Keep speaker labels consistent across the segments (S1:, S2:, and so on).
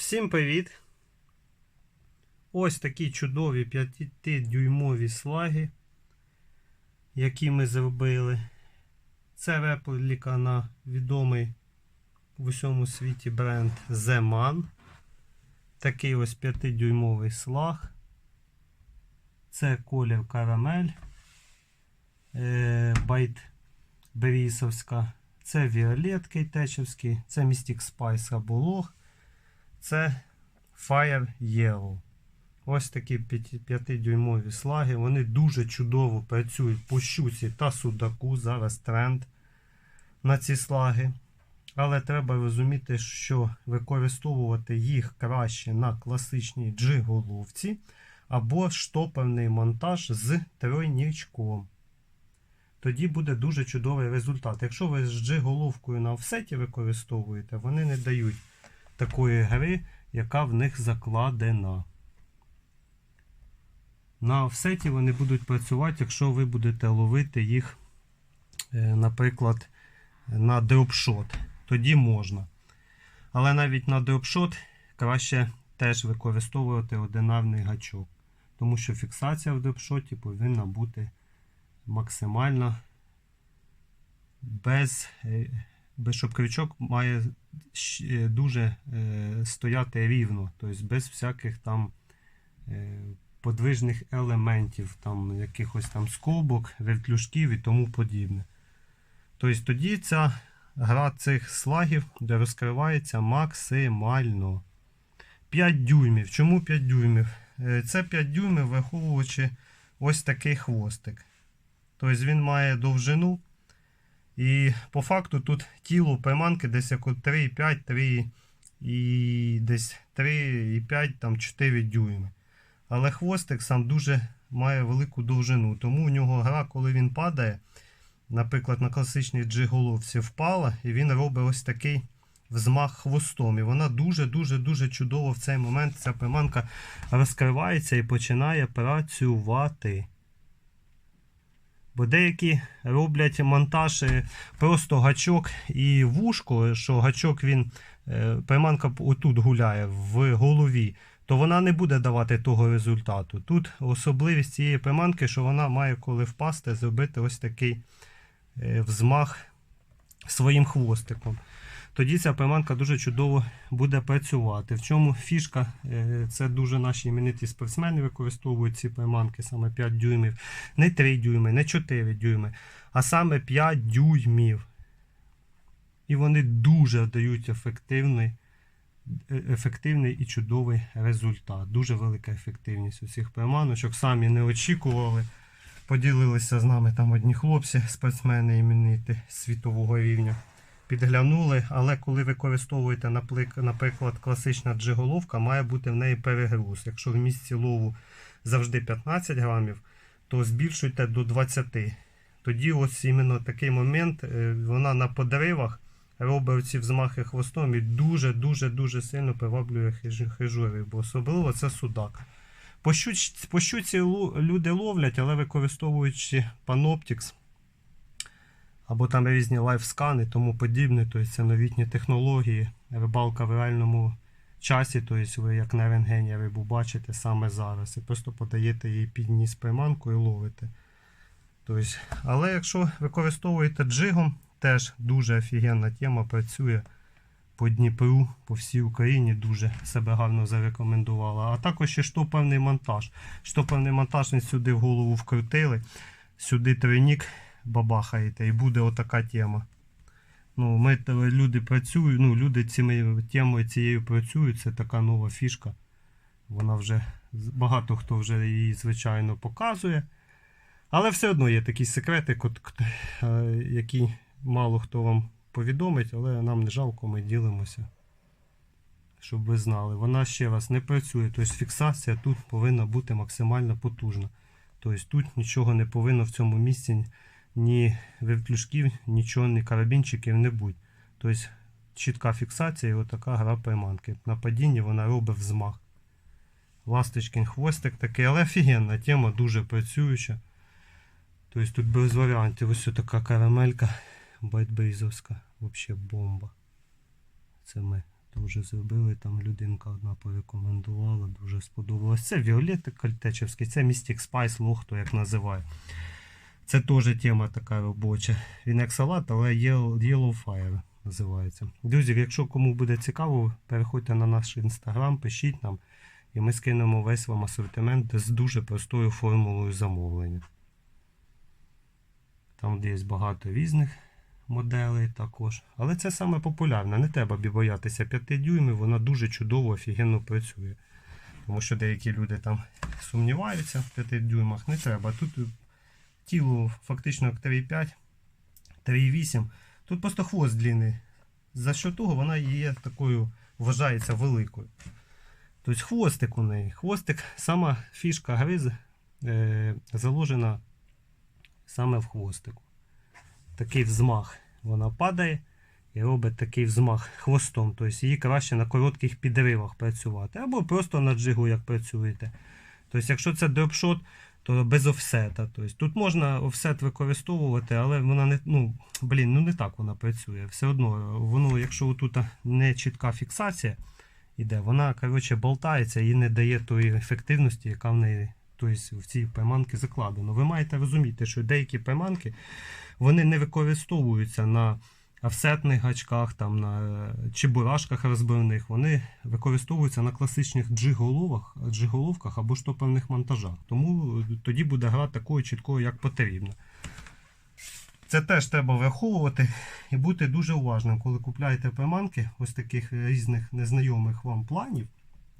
S1: Всім привіт! Ось такі чудові 5-дюймові слаги, які ми зробили. Це репліка на відомий в усьому світі бренд Zeman. Такий ось 5-дюймовий слаг. Це колір карамель. Е, Байт Берісовська. Це Віолет Кейтечевський, це Mystic Spice Раболог. Це Fire Yellow. Ось такі 5-дюймові слаги. Вони дуже чудово працюють по щуці та судаку. Зараз тренд на ці слаги. Але треба розуміти, що використовувати їх краще на класичній джиголовці або штопорний монтаж з тройнічком. Тоді буде дуже чудовий результат. Якщо ви з джиголовкою на офсеті використовуєте, вони не дають такої гри, яка в них закладена. На офсеті вони будуть працювати, якщо ви будете ловити їх, е, наприклад, на дропшот. Тоді можна. Але навіть на дропшот краще теж використовувати одинарний гачок. Тому що фіксація в дропшоті повинна бути максимально без, е, без щоб крючок має е, дуже е, стояти рівно, тобто без всяких там е, подвижних елементів, там якихось там скобок, вертлюжків і тому подібне. Тобто тоді ця гра цих слагів де розкривається максимально. 5 дюймів. Чому 5 дюймів? Це 5 дюймів, враховуючи ось такий хвостик. Тобто він має довжину. І по факту тут тіло приманки десь як 3,5, 3 і десь 3,5, там 4 дюйми. Але хвостик сам дуже має велику довжину. Тому у нього гра, коли він падає, наприклад, на класичній джиголовці впала, і він робить ось такий взмах хвостом. І вона дуже-дуже-дуже чудово в цей момент ця приманка розкривається і починає працювати. Бо деякі роблять монтаж е, просто гачок і вушко, що гачок він, е, приманка отут гуляє в голові, то вона не буде давати того результату. Тут особливість цієї приманки, що вона має, коли впасти, зробити ось такий е, взмах своїм хвостиком. Тоді ця приманка дуже чудово буде працювати. В чому фішка? Е, Це дуже наші імениті спортсмени використовують ці приманки, саме 5 дюймів, не 3 дюйми, не 4 дюйми, а саме 5 дюймів. І вони дуже дають ефективний, е, ефективний і чудовий результат. Дуже велика ефективність у цих приманочок. Самі не очікували. Поділилися з нами там одні хлопці, спортсмени імениті світового рівня підглянули, але коли використовуєте, наприклад, класична джиголовка, має бути в неї перегруз. Якщо в місці лову завжди 15 грамів, то збільшуйте до 20. Тоді ось іменно такий момент, е, вона на подривах робить ці взмахи хвостом і дуже-дуже-дуже сильно приваблює хижурів, бо особливо це судак. По щуці люди ловлять, але використовуючи Panoptix, або там різні лайфскани тому подібне, тобто це новітні технології, рибалка в реальному часі, тобто ви як на рентгені рибу бачите саме зараз. І просто подаєте їй під ніс приманку і ловите. Тобто, але якщо використовуєте джигом, теж дуже офігенна тема працює по Дніпру, по всій Україні дуже себе гарно зарекомендувала. А також ще штопорний монтаж. Штопорний монтаж він сюди в голову вкрутили, сюди тройник бабахаєте і буде отака тема. Ну, ми люди працюють, ну, люди цими темою цією працюють, це така нова фішка. Вона вже багато хто вже її, звичайно, показує. Але все одно є такі секрети, е, які мало хто вам повідомить, але нам не жалко, ми ділимося. Щоб ви знали. Вона ще раз не працює. Тобто фіксація тут повинна бути максимально потужна. Тобто тут нічого не повинно в цьому місці ні вертлюжків, нічого, ні карабінчиків не будь. Тобто чітка фіксація і отака гра приманки. На падінні вона робить взмах. Ласточкин хвостик такий, але офігенна тема, дуже працююча. Тобто тут без варіантів. Ось така карамелька байтбейзовська. Взагалі бомба. Це ми Дуже зробили, там людинка одна порекомендувала, дуже сподобалось. Це Віолетти Кальтечевський, це Mystic Spice, лохто як називає. Це теж тема така робоча. Він як салат, але Yellow Fire називається. Друзі, якщо кому буде цікаво, переходьте на наш інстаграм, пишіть нам, і ми скинемо весь вам асортимент з дуже простою формулою замовлення. Там є багато різних моделей також. Але це саме популярне. Не треба боятися 5 дюймів, вона дуже чудово, офігенно працює. Тому що деякі люди там сумніваються в 5 дюймах. Не треба. Тут тіло фактично як 3,5, 3,8. Тут просто хвост длинний. За що того вона є такою, вважається великою. Тобто хвостик у неї. Хвостик, сама фішка гриз е, заложена саме в хвостику. Такий взмах. Вона падає і робить такий взмах хвостом. Тобто її краще на коротких підривах працювати. Або просто на джигу, як працюєте. Тобто, якщо це дропшот, то без офсета. Тобто, тут можна офсет використовувати, але вона не, ну, блін, ну не так вона працює. Все одно, воно, якщо тут не чітка фіксація іде, вона коротше, болтається і не дає тої ефективності, яка в неї тобто, в цій пайманці закладено. Ви маєте розуміти, що деякі пайманки вони не використовуються на офсетних гачках, там, на е, чебурашках розбивних, вони використовуються на класичних джиголовах, джиголовках або штопорних монтажах. Тому е, тоді буде гра такою чіткою, як потрібно. Це теж треба враховувати і бути дуже уважним, коли купляєте приманки ось таких різних незнайомих вам планів.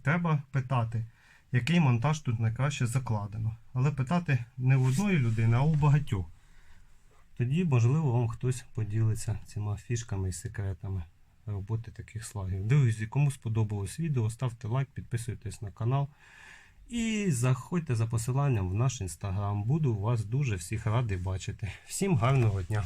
S1: Треба питати, який монтаж тут найкраще закладено. Але питати не у одної людини, а у багатьох. Тоді, можливо, вам хтось поділиться цими фішками і секретами роботи таких слагів. Друзі, кому сподобалось відео, ставте лайк, підписуйтесь на канал. І заходьте за посиланням в наш інстаграм. Буду вас дуже всіх радий бачити. Всім гарного дня!